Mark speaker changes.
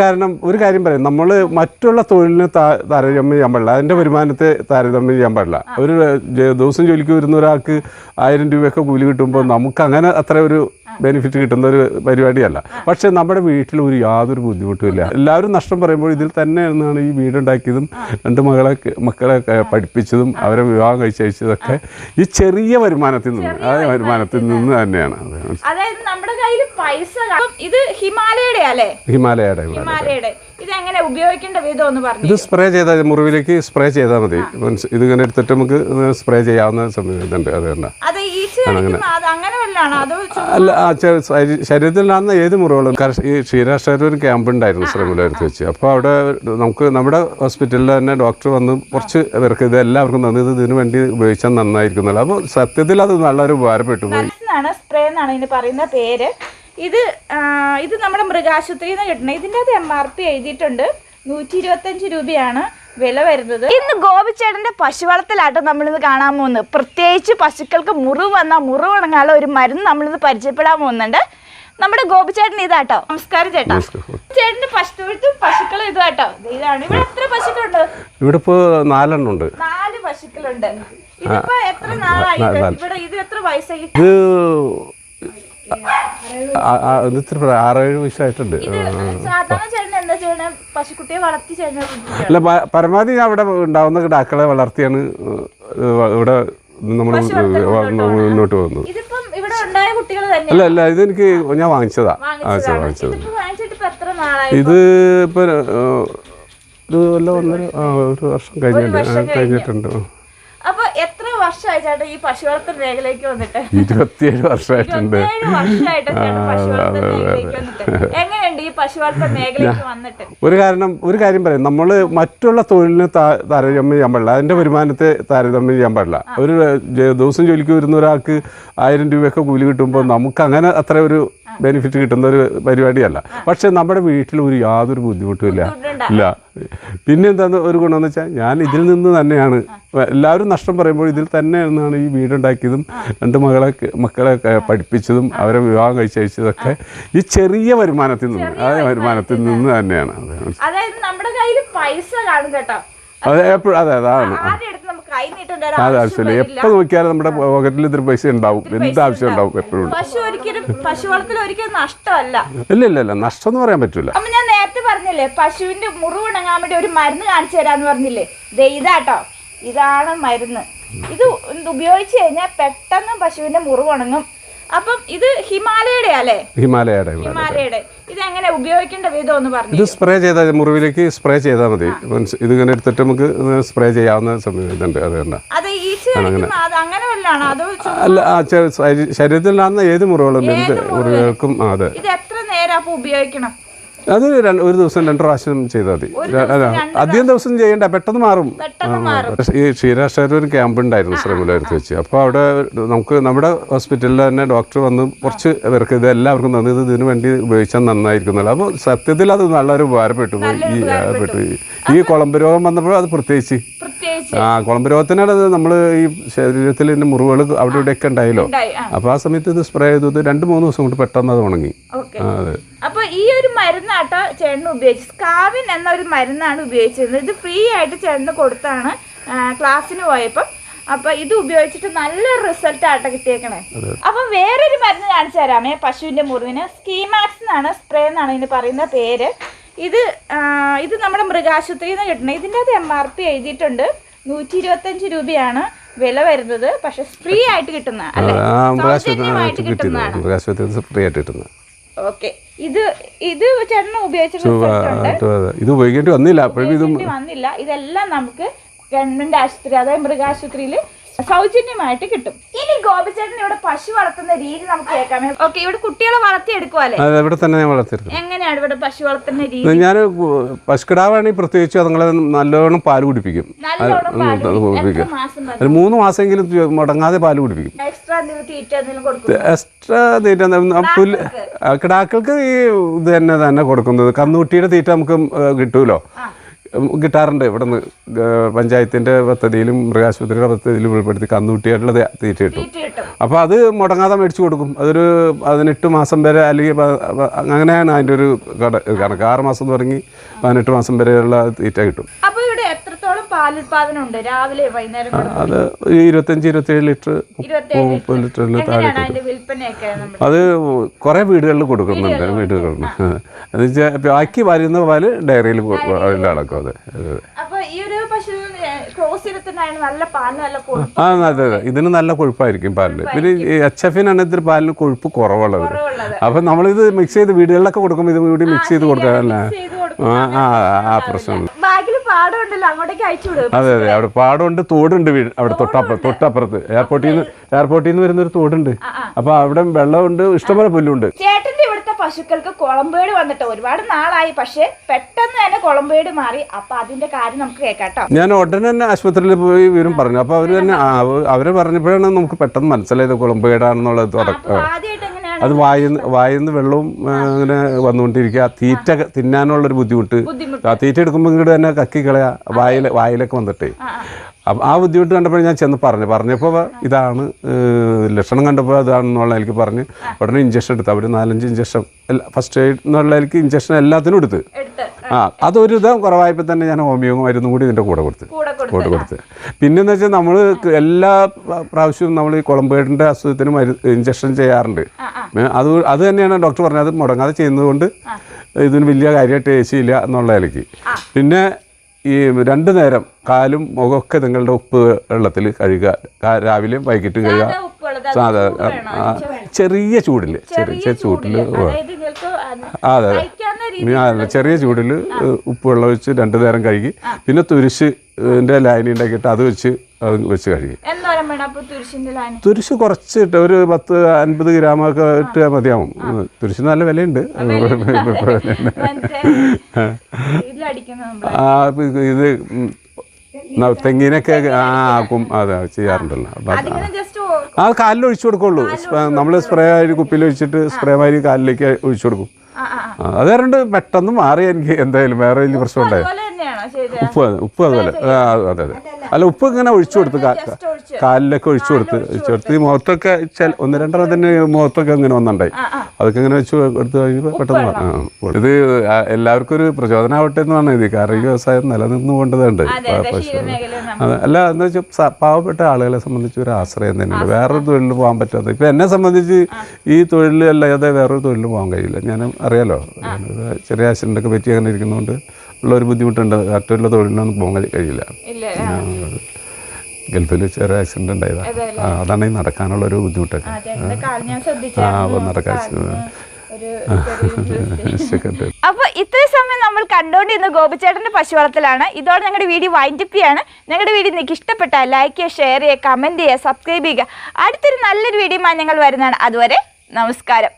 Speaker 1: കാരണം ഒരു കാര്യം പറയാം. നമ്മൾ മറ്റുള്ള തൊഴിലിനെ താരതമ്യം ചെയ്യാൻ പാടില്ല. അതിന്റെ വരുമാനത്തെ താരതമ്യം ചെയ്യാൻ പാടില്ല. ഒരു ദിവസം ജോലിക്ക് വരുന്ന ഒരാൾക്ക് ആയിരം രൂപയൊക്കെ കൂലി കിട്ടുമ്പോൾ നമുക്ക് അങ്ങനെ അത്ര ഒരു ബെനിഫിറ്റ് കിട്ടുന്ന ഒരു പരിപാടിയല്ല പക്ഷെ നമ്മുടെ വീട്ടിൽ ഒരു യാതൊരു ബുദ്ധിമുട്ടും ഇല്ല. എല്ലാവരും നഷ്ടം പറയുമ്പോൾ ഇതിൽ തന്നെ എന്നാണ് ഈ വീടുണ്ടാക്കിയതും രണ്ട് മകളെ മക്കളെ പഠിപ്പിച്ചതും അവരെ വിവാഹം കഴിച്ചയച്ചതൊക്കെ ഈ ചെറിയ വരുമാനത്തിൽ നിന്ന് ആ വരുമാനത്തിൽ നിന്ന്. തന്നെയാണ്. അത്.
Speaker 2: അതായത് നമ്മുടെ കയ്യിൽ പൈസ ഇത് ഹിമാലയയുടെ അല്ലേ?
Speaker 1: ഹിമാലയയുടെ ഹിമാലയ
Speaker 2: ഹിമാലയയുടെ. ഇത് എങ്ങനെ ഉപയോഗിക്കേണ്ട വിധം ഒന്ന് പറഞ്ഞു
Speaker 1: ഇത് സ്പ്രേ ചെയ്താൽ മുറിവിലേക്ക് സ്പ്രേ ചെയ്താൽ മതി. ഇത് ഇതിങ്ങനെ എടുത്തിട്ട് നമുക്ക് സ്പ്രേ ചെയ്യാവുന്ന സംവിധാനം ഉണ്ട് അതുകൊണ്ട്
Speaker 2: അത് അത് അങ്ങനെ.
Speaker 1: അല്ല ആ ശരീരത്തിൽ ശരീ- ശരീരത്തിലാകുന്ന ഏത് മുറിവുകളും ഈ ക്ഷീരാഷ്ട്ര ഒരു ക്യാമ്പ് ഉണ്ടായിരുന്നു ശ്രമൂലടുത്ത് വെച്ച്. അപ്പോൾ അവിടെ നമുക്ക് നമ്മുടെ ഹോസ്പിറ്റലിൽ തന്നെ ഡോക്ടർ വന്ന് കുറച്ച് പേർക്ക് ഇത് എല്ലാവർക്കും തന്നെ ഇത് ഇതിനു വേണ്ടി ഉപയോഗിച്ചാൽ നന്നായിരിക്കും അപ്പോൾ സത്യത്തിൽ അത് നല്ലൊരു ഉപകാരപ്പെട്ടു പോയി.
Speaker 2: സ്പ്രേ എന്നാണ് ഇതിന് പറയുന്ന പേര്. ഇത് ഇത് നമ്മുടെ മൃഗാശുപത്രിയിൽ നിന്ന് കിട്ടണം ഇതിന്റെ അത് എം ആർ പി എഴുതിയിട്ടുണ്ട്. നൂറ്റി ഇരുപത്തഞ്ച് രൂപയാണ്. വില വരുന്നത്. ഇന്ന് ഗോപിച്ചേട്ടന്റെ പശു വളർത്തലാട്ടോ നമ്മളിന്ന് കാണാൻ പോകുന്നത്. പ്രത്യേകിച്ച് പശുക്കൾക്ക് മുറിവ് വന്നാൽ മുറിവ് ഉണങ്ങാനുള്ള ഒരു മരുന്ന് നമ്മളിന്ന് പരിചയപ്പെടാൻ പോകുന്നുണ്ട്. നമ്മുടെ ഗോപിച്ചേട്ടൻ ഇതാട്ടോ. നമസ്കാരം ചേട്ടാ. ചേട്ടന്റെ പശുത്തൊഴുത്തും പശുക്കളും ഇതാട്ടോ. ഇതാണ്. ഇവിടെ എത്ര പശുക്കളുണ്ട്?
Speaker 1: ഇവിടെ ഇപ്പോൾ നാലെണ്ണം ഉണ്ട്
Speaker 2: നാല് പശുക്കളുണ്ട്. ഇതിപ്പോ എത്ര നാളായി? ഇത്? ഇവിടെ ഇത് എത്ര വയസ്സായി?
Speaker 1: ആറേഴ് വയസ്സായിട്ടുണ്ട്. അല്ല പരമാവധി പരമാവധി അവിടെ ഉണ്ടാവുന്ന കിടാക്കളെ വളർത്തിയാണ് ഇവിടെ നമ്മൾ മുന്നോട്ട് പോകുന്നത്.
Speaker 2: ഇവിടെ
Speaker 1: അല്ല അല്ല ഇതെനിക്ക് ഞാൻ വാങ്ങിച്ചതാ. വാങ്ങിച്ചത്. ഇത് ഇപ്പൊ ഒരു കൊല്ലം ഒന്നര ഒരു വർഷം കഴിഞ്ഞിട്ടുണ്ട്. കഴിഞ്ഞിട്ടുണ്ട്.
Speaker 2: വർഷമായി ചേട്ടാ ഈ പശു വളർത്തൽ മേഖലയ്ക്ക് വന്നിട്ട്.
Speaker 1: ഇരുപത്തിയേഴ് വർഷമായിട്ടുണ്ട്.
Speaker 2: എങ്ങനെയുണ്ട് ഈ പശു വളർത്തൽ മേഖലയിലേക്ക് വന്നിട്ട്?
Speaker 1: ഒരു കാരണം ഒരു കാര്യം പറയാം. നമ്മൾ മറ്റുള്ള തൊഴിലിന് താരതമ്യം ചെയ്യാൻ പാടില്ല. അതിന്റെ വരുമാനത്തെ താരതമ്യം ചെയ്യാൻ പാടില്ല. ഒരു ദിവസം ജോലിക്ക് വരുന്ന ഒരാൾക്ക് ആയിരം രൂപയൊക്കെ കൂലി കിട്ടുമ്പോൾ നമുക്ക് അങ്ങനെ അത്ര ഒരു ബെനിഫിറ്റ് കിട്ടുന്ന ഒരു പരിപാടിയല്ല പക്ഷെ നമ്മുടെ വീട്ടിൽ ഒരു യാതൊരു ബുദ്ധിമുട്ടും ഇല്ല? ഇല്ല. പിന്നെ എന്താ ഒരു ഗുണമെന്ന് വെച്ചാൽ ഞാൻ ഇതിൽ നിന്ന് തന്നെയാണ്. എല്ലാവരും നഷ്ടം പറയുമ്പോൾ ഇതിൽ തന്നെ എന്നാണ് ഈ വീടുണ്ടാക്കിയതും രണ്ട് മകളെ മക്കളെ പഠിപ്പിച്ചതും അവരെ വിവാഹം കഴിച്ചയച്ചതൊക്കെ ഈ ചെറിയ വരുമാനത്തിൽ നിന്ന് ആ വരുമാനത്തിൽ നിന്ന് തന്നെയാണ്. അതെ.
Speaker 2: അതായത് നമ്മുടെ കയ്യിൽ പൈസ കാണും കേട്ടോ.
Speaker 1: അത് എപ്പോഴും അതെ അതാണ്. ആവശ്യമില്ല എപ്പോൾ നോക്കിയാലും നമ്മുടെ പോക്കറ്റിൽ ഇത്തിരി പൈസ ഉണ്ടാവും. എന്ത് ആവശ്യം ഉണ്ടാവും എപ്പോഴും?
Speaker 2: പശു ഒരിക്കലും പശു വളർത്തൽ ഒരിക്കലും നഷ്ടമല്ല.
Speaker 1: ഇല്ല ഇല്ല ഇല്ല. നഷ്ടം എന്ന് പറയാൻ പറ്റില്ല
Speaker 2: അപ്പൊ ഞാൻ നേരത്തെ പറഞ്ഞില്ലേ പശുവിന്റെ മുറിവ് ഉണങ്ങാൻ വേണ്ടി ഒരു മരുന്ന് കാണിച്ചു തരാന്ന് പറഞ്ഞില്ലേ? ദേ ഇതാട്ടോ. ഇതാണ് മരുന്ന്. ഇത് ഉപയോഗിച്ച് കഴിഞ്ഞാൽ പെട്ടെന്ന് പശുവിന്റെ മുറിവ് ഉണങ്ങും. അപ്പം ഇത് ഹിമാലയയുടെ അല്ലേ?
Speaker 1: ഹിമാലയയുടെ ഹിമാലയുടെ
Speaker 2: ഹിമാലയയുടെ. ഇത് എങ്ങനെ ഉപയോഗിക്കേണ്ട വിധം എന്ന് പറഞ്ഞു
Speaker 1: ഇത് സ്പ്രേ ചെയ്താൽ മുറിവിലേക്ക് സ്പ്രേ ചെയ്താൽ മതി. ഇത് ഇങ്ങനെ എടുത്തിട്ട് നമുക്ക് സ്പ്രേ ചെയ്യാവുന്ന സംവിധാനമുണ്ട് അത് തന്നെ
Speaker 2: അത് ഈച്ച കടിക്കുന്ന അത് അങ്ങനെ വല്ലാണോ അതോ ചു-
Speaker 1: അല്ല ആ ചെ- ശരീ- ശരീരത്തിലാകുന്ന ഏത് മുറിവുകളും എന്ത് മുറിവുകൾക്കും അതെ.
Speaker 2: ഇത് എത്ര നേരം ഉപയോഗിക്കണം?
Speaker 1: അത് ഒരു ദിവസം രണ്ട് പ്രാവശ്യം ചെയ്താൽ മതി. അധികം ദിവസം ചെയ്യണ്ട പെട്ടെന്ന് മാറും. ഈ ക്ഷീരാഷ്ട്ര ഒരു ക്യാമ്പ് ഉണ്ടായിരുന്നു ശ്രമൂലടുത്ത് വെച്ച് അപ്പോൾ അവിടെ നമുക്ക് നമ്മുടെ ഹോസ്പിറ്റലിൽ തന്നെ ഡോക്ടർ വന്ന് കുറച്ച് പേർക്ക് ഇത് എല്ലാവർക്കും തന്നു ഇത് ഇതിനു വേണ്ടി ഉപയോഗിച്ചാൽ നന്നായിരിക്കും അപ്പോൾ സത്യത്തിൽ അത് നല്ലൊരു ഉപകാരപ്പെട്ടു. പോയി ഈ ഉപകാരപ്പെട്ടു. ഈ കുളമ്പ് രോഗം വന്നപ്പോൾ അത് പ്രത്യേകിച്ച് ആ കുളമ്പ് രോഗത്തിനാണ് നമ്മൾ ഈ ശരീരത്തിൽ ഇതിന്റെ മുറിവുകൾ അവിടെ ഇവിടെയൊക്കെ ഉണ്ടായല്ലോ.
Speaker 2: അപ്പൊ ആ.
Speaker 1: അപ്പോൾ ആ സമയത്ത് ഇത് സ്പ്രേ ചെയ്തത് രണ്ട് മൂന്ന് ദിവസം കൊണ്ട് പെട്ടെന്ന് അത് ഉണങ്ങി. അതെ.
Speaker 2: അപ്പൊ ഈ ഒരു മരുന്നാട്ടോ ചേട്ടന് ഉപയോഗിച്ചത്? സ്കാവിൻ എന്ന ഒരു മരുന്നാണ് ഉപയോഗിച്ചിരുന്നത്. ഇത് ഫ്രീ ആയിട്ട് ചേട്ടന് കൊടുത്താണ് ക്ലാസ്സിന് പോയപ്പം. അപ്പൊ ഇത് ഉപയോഗിച്ചിട്ട് നല്ല റിസൾട്ട് ആട്ടോ കിട്ടിയേക്കണേ. അപ്പൊ വേറൊരു മരുന്ന് കാണിച്ചു തരാമേ പശുവിന്റെ മുറിവിന്. സ്കീമാക്സ് എന്നാണ് സ്പ്രേ എന്നാണ് ഇതിന് പറയുന്ന പേര്. ഇത് ഇത് നമ്മുടെ മൃഗാശുപത്രിയിൽ നിന്ന് കിട്ടണം. ഇതിന്റെ അത് എം ആർ പി എഴുതിയിട്ടുണ്ട്. നൂറ്റി ഇരുപത്തഞ്ച് രൂപയാണ് വില വരുന്നത്. പക്ഷെ ഫ്രീ ആയിട്ട് കിട്ടുന്ന സൗജന്യമായിട്ട് കിട്ടുന്നതാണ്.
Speaker 1: ഫ്രീ ആയിട്ട് കിട്ടുന്നത്.
Speaker 2: ഓക്കെ. ഇത് ഇത് ചേട്ടന് ഉപയോഗിച്ച
Speaker 1: ഉവ്വ്
Speaker 2: result ഉണ്ട്
Speaker 1: അതെ. ഇത് ഉപയോഗിക്കേണ്ടി വന്നില്ല.
Speaker 2: വന്നില്ല. ഇതെല്ലാം നമുക്ക് ഗവൺമെന്റ് ആശുപത്രി അതായത് മൃഗാശുപത്രിയിൽ സൗജന്യമായിട്ട് കിട്ടും. ഇനി ഗോപിച്ചേട്ടൻ ഇവിടെ പശു വളർത്തുന്ന രീതി നമുക്ക് കേൾക്കാമേ ഓക്കെ ഇവിടെ കുട്ടികളെ വളർത്തി എടുക്കുവല്ലേ
Speaker 1: അത് ഇവിടെ തന്നെ ഞാൻ വളർത്തിയെടുക്കും.
Speaker 2: എങ്ങനെയാണ് ഇവിടെ പശു വളർത്തുന്ന രീതി?
Speaker 1: ഞാൻ പശുക്കിടാവാണെങ്കിൽ പ്രത്യേകിച്ച് അതുങ്ങളെ നല്ലോണം പാൽ കുടിപ്പിക്കും.
Speaker 2: നല്ലോണം പാൽ.
Speaker 1: കുടിപ്പിക്കും.
Speaker 2: എത്ര മാസം
Speaker 1: ഒരു മൂന്ന് മാസമെങ്കിലും മുടങ്ങാതെ പാൽ കുടിപ്പിക്കും.
Speaker 2: എക്സ്ട്രാ എന്തെങ്കിലും തീറ്റ എന്തെങ്കിലും കൊടുക്കും
Speaker 1: എക്സ്ട്രാ തീറ്റ പുല്ല് ആ, കിടാക്കൾക്ക് ഈ ഇത് തന്നെ തന്നെ കൊടുക്കുന്നത്. കന്നുകുട്ടിയുടെ തീറ്റ നമുക്ക് ഏ, കിട്ടുമല്ലോ ഉം, കിട്ടാറുണ്ട്. ഇവിടെ നിന്ന് പഞ്ചായത്തിന്റെ പദ്ധതിയിലും മൃഗാശുപത്രിയുടെ പദ്ധതിയിലും ഉൾപ്പെടുത്തി കന്നുകുട്ടിയായിട്ടുള്ള തി- തീറ്റ കിട്ടും. അപ്പോൾ അത് മുടങ്ങാതെ മേടിച്ചു കൊടുക്കും. അതൊരു പതിനെട്ട് മാസം വരെ അല്ലെങ്കിൽ അങ്ങനെയാണ് അതിന്റെ ഒരു കട കണക്ക്. ആറ് മാസം തുടങ്ങി പതിനെട്ട് മാസം വരെയുള്ള തീറ്റ കിട്ടും.
Speaker 2: അപ്പോൾ ഇവിടെ പാലുൽപാദനം ഉണ്ട് രാവിലെ വൈകുന്നേരം
Speaker 1: അത് ഇരുപത്തഞ്ച് ഇരുപത്തേഴ് ലിറ്റർ മുപ്പത് ലിറ്ററിൽ താഴെ അത് കുറേ വീടുകളിൽ കൊടുക്കുന്നുണ്ട് വീടുകളിൽ എന്ന് വെച്ചാൽ ബാക്കി വരുന്ന പാൽ ഡയറിയിൽ അടക്കും അത്. ആ അതെ അതെ ഇതിന് നല്ല കൊഴുപ്പായിരിക്കും പാലിൽ പിന്നെ എച്ച് എഫിനാണ് ഇതിന് പാലിന് കൊഴുപ്പ് കുറവുള്ളത്. അപ്പം നമ്മളിത് മിക്സ് ചെയ്ത് വീടുകളിലൊക്കെ കൊടുക്കുമ്പോൾ ഇത് കൂടി മിക്സ് ചെയ്ത് കൊടുക്കാനല്ല?
Speaker 2: ചെയ്ത് കൊടുക്കും
Speaker 1: ആ ആ പ്രശ്നമുണ്ട്
Speaker 2: പാടമുണ്ടല്ലോ അങ്ങോട്ടേക്ക് അയച്ചു വിടും.
Speaker 1: അതെ അതെ അവിടെ പാടമുണ്ട് തോടുണ്ട് വീട് അവിടെ തൊട്ടപ്പുറത്ത് തൊട്ടപ്പുറത്ത്. എയർപോർട്ടിൽ നിന്ന് എയർപോർട്ടിൽ നിന്ന് വരുന്ന ഒരു തോടുണ്ട്. അപ്പൊ അവിടെ വെള്ളമുണ്ട് ഇഷ്ടംപോലെ പുല്ലുണ്ട്.
Speaker 2: ചേട്ടന്റെ ഇവിടുത്തെ പശുക്കൾക്ക് കുളമ്പേട് വന്നിട്ട് ഒരുപാട് നാളായി പക്ഷെ പെട്ടെന്ന് തന്നെ കുളമ്പേട് മാറി. അപ്പൊ അതിന്റെ കാര്യം നമുക്ക് കേൾക്കാട്ടോ
Speaker 1: ഞാൻ ഉടനെ തന്നെ ആശുപത്രിയിൽ പോയി വിവരം പറഞ്ഞു. അപ്പൊ അവർ തന്നെ ആ, അവർ പറഞ്ഞപ്പോഴാണ് നമുക്ക് പെട്ടെന്ന് മനസ്സിലായത് കുളമ്പേടാണെന്നുള്ളത് തുടക്കം.
Speaker 2: ആദ്യമായിട്ട്
Speaker 1: അത് വായിന്ന് വായിന്ന് വെള്ളവും അങ്ങനെ വന്നുകൊണ്ടിരിക്കുക. തീറ്റ തിന്നാനുള്ളൊരു ബുദ്ധിമുട്ട്.
Speaker 2: ബുദ്ധിമുട്ട്.
Speaker 1: ആ തീറ്റ എടുക്കുമ്പോൾ ഇങ്ങോട്ട് തന്നെ കക്കി കളയാ വായിൽ വായിലൊക്കെ വന്നിട്ടേ. അപ്പം ആ ബുദ്ധിമുട്ട് കണ്ടപ്പോൾ ഞാൻ ചെന്ന് പറഞ്ഞു. പറഞ്ഞപ്പോൾ ഇതാണ് ലക്ഷണം കണ്ടപ്പോൾ ഇതാണെന്നുള്ള എനിക്ക് പറഞ്ഞ് ഉടനെ ഇഞ്ചക്ഷൻ എടുത്തു. അവർ നാലഞ്ച് ഇഞ്ചക്ഷൻ ഫസ്റ്റ് എയ്ഡ് എന്നുള്ള എനിക്ക് ഇഞ്ചക്ഷൻ എല്ലാത്തിനും എടുത്ത്. ആ അതൊരു ഇതം കുറവായപ്പോൾ തന്നെ ഞാൻ ഹോമിയോ മരുന്നും കൂടി ഇതിന്റെ കൂടെ കൊടുത്ത്.
Speaker 2: കൂടെ കൊടുത്ത്
Speaker 1: കൂടെ പിന്നെന്ന് വെച്ചാൽ നമ്മൾ എല്ലാ പ്രാവശ്യവും നമ്മൾ ഈ കുളമ്പേടിന്റെ അസുഖത്തിന് മരു ഇഞ്ചക്ഷൻ ചെയ്യാറുണ്ട്. അത് അത് തന്നെയാണ് ഡോക്ടർ പറഞ്ഞത്. അത് മുടങ്ങാതെ ചെയ്യുന്നതുകൊണ്ട് ഇതിന് വലിയ കാര്യമായിട്ട് ഏശിയില്ല എന്നുള്ള നിലയ്ക്ക് പിന്നെ ഈ രണ്ടു നേരം കാലും മുഖമൊക്കെ നിങ്ങളുടെ ഉപ്പ് വെള്ളത്തിൽ കഴുകുക. രാവിലെയും വൈകിട്ടും കഴുകുക.
Speaker 2: സാധാ
Speaker 1: ചെറിയ ചൂടിൽ ചെറിയ ചൂടിൽ
Speaker 2: അത്
Speaker 1: അതെ. ചെറിയ ചൂടിൽ ഉപ്പ് വെള്ളം ഒഴിച്ച് രണ്ടു നേരം കഴുകി. പിന്നെ തുരിശ് ന്റെ ലൈനി ഉണ്ടാക്കിയിട്ട് അത് വെച്ച് അത് വെച്ച്
Speaker 2: കഴിയും
Speaker 1: തുരിശ് കുറച്ച് ഇട്ട് ഒരു പത്ത് അൻപത് ഗ്രാമൊക്കെ ഇട്ട് മതിയാവും. തുരിശ് നല്ല വിലയുണ്ട്. ആ, ഇത് തെങ്ങിനൊക്കെ ആ ആക്കും. അതെ ചെയ്യാറുണ്ടല്ലോ. അപ്പം ആ കാലിൽ ഒഴിച്ചു കൊടുക്കുള്ളൂ. നമ്മൾ സ്പ്രേ ആയി കുപ്പിയിൽ ഒഴിച്ചിട്ട് സ്പ്രേ മാതിരി കാലിലേക്ക് ഒഴിച്ചു കൊടുക്കും. അത് കാരണം പെട്ടെന്ന് മാറി എനിക്ക് എന്തായാലും വേറെ വലിയ പ്രശ്നം ഉണ്ടായി ഉപ്പ് ഉപ്പ് അതുപോലെ അതെ അതെ. അല്ല ഉപ്പ് ഇങ്ങനെ ഒഴിച്ചു കൊടുത്ത് കാലിലൊക്കെ ഒഴിച്ചു കൊടുത്ത് ഒഴിച്ചു കൊടുത്ത് ഈ മുഖത്തൊക്കെ ചില ഒന്ന് രണ്ടെണ്ണം തന്നെ മുഖത്തൊക്കെ ഇങ്ങനെ
Speaker 2: ആ
Speaker 1: അതൊക്കെ ഇങ്ങനെ വെച്ച് എടുത്ത് കഴിഞ്ഞാൽ പെട്ടെന്ന്. ഇത് എല്ലാവർക്കും ഒരു പ്രചോദനമാവട്ടെ എന്നാണ് ഇത് കാർഷിക വ്യവസായം നിലനിന്ന് കൊണ്ടതുണ്ട്.
Speaker 2: അതെ അതെ ക്ഷീരമേഖല
Speaker 1: അല്ല എന്ന് വെച്ചാൽ പാവപ്പെട്ട ആളുകളെ സംബന്ധിച്ച് ഒരു ആശ്രയം തന്നെയാണ് വേറൊരു തൊഴിലിൽ പോകാൻ പറ്റാത്ത ഇപ്പം എന്നെ സംബന്ധിച്ച് ഈ തൊഴിൽ അല്ലാതെ വേറൊരു തൊഴിലിൽ പോകാൻ കഴിയില്ല. ഞാൻ അറിയാലോ. ചെറിയ ആക്സിഡന്റൊക്കെ പറ്റി അങ്ങനെ ഇരിക്കുന്നതുകൊണ്ട് ഉള്ള ഒരു ബുദ്ധിമുട്ടുണ്ട്. മറ്റുള്ള തൊഴിലിനൊന്നും പോകാൻ കഴിയില്ല. ഗൾഫിൽ ചെറിയ ആക്സിഡന്റ് ഉണ്ടായതാണ് ഉണ്ടായതാ അതാണ് ഈ നടക്കാനുള്ള ഒരു ബുദ്ധിമുട്ടൊക്കെ
Speaker 2: ആ.
Speaker 1: നടക്കാൻ
Speaker 2: ഒരു അപ്പൊ ഇത്രയും സമയം നമ്മൾ കണ്ടുകൊണ്ടിരുന്ന ഗോപിച്ചേട്ടന്റെ പശു വളർത്തലാണ് ഇതോടെ ഞങ്ങളുടെ വീഡിയോ വൈൻഡിപ്പിയാണ് ചെയ്യാണ്. ഞങ്ങളുടെ വീഡിയോ നിങ്ങൾക്ക് ഇഷ്ടപ്പെട്ട ലൈക്ക് ചെയ്യുക ഷെയർ ചെയ്യുക കമന്റ് ചെയ്യുക സബ്സ്ക്രൈബ് ചെയ്യുക. അടുത്തൊരു നല്ലൊരു വീഡിയോ ഞങ്ങൾ വരുന്നതാണ്. അതുവരെ നമസ്കാരം.